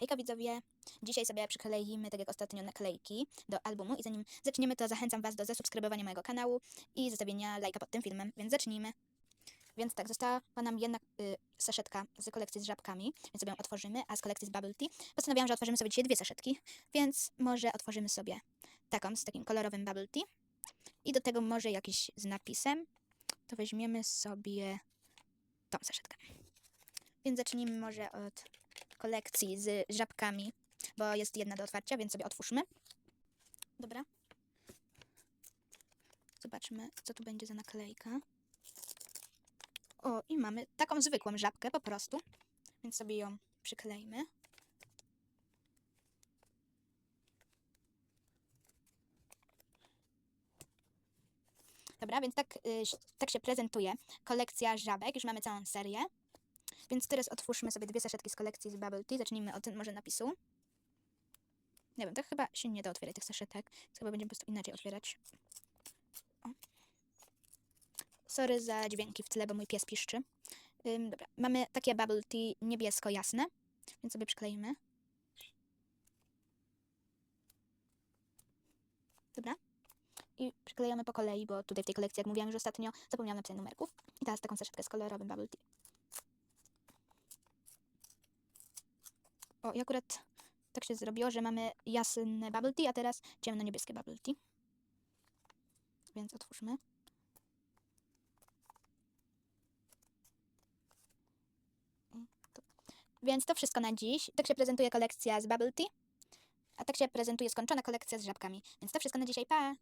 Hejka widzowie! Dzisiaj sobie przykleimy, tak jak ostatnio, naklejki do albumu i zanim zaczniemy, to zachęcam Was do zasubskrybowania mojego kanału i zostawienia lajka pod tym filmem, więc zacznijmy. Więc tak, została nam jedna y, saszetka z kolekcji z żabkami, więc sobie ją otworzymy, a z kolekcji z Bubble Tea postanowiłam, że otworzymy sobie dzisiaj dwie saszetki, więc może otworzymy sobie taką z takim kolorowym Bubble Tea i do tego może jakiś z napisem, to weźmiemy sobie tą saszetkę. Więc zacznijmy może od kolekcji z żabkami, bo jest jedna do otwarcia, więc sobie otwórzmy. Dobra. Zobaczmy, co tu będzie za naklejka. O, i mamy taką zwykłą żabkę po prostu, więc sobie ją przyklejmy. Dobra, więc tak, y, tak się prezentuje kolekcja żabek. Już mamy całą serię. Więc teraz otwórzmy sobie dwie saszetki z kolekcji z Bubble Tea. Zacznijmy od może napisu. Nie wiem, tak chyba się nie da otwierać tych saszetek. Chyba będziemy po prostu inaczej otwierać. O. Sorry za dźwięki w tle, bo mój pies piszczy. Ym, dobra, mamy takie Bubble Tea niebiesko-jasne, więc sobie przykleimy. Dobra. I przyklejamy po kolei, bo tutaj w tej kolekcji, jak mówiłam już ostatnio, zapomniałam napisać numerków. I teraz taką saszetkę z kolorowym Bubble Tea. O, i akurat tak się zrobiło, że mamy jasne bubble tea, a teraz ciemno-niebieskie bubble tea. Więc otwórzmy. Więc to wszystko na dziś. Tak się prezentuje kolekcja z bubble tea. A tak się prezentuje skończona kolekcja z żabkami. Więc to wszystko na dzisiaj. Pa!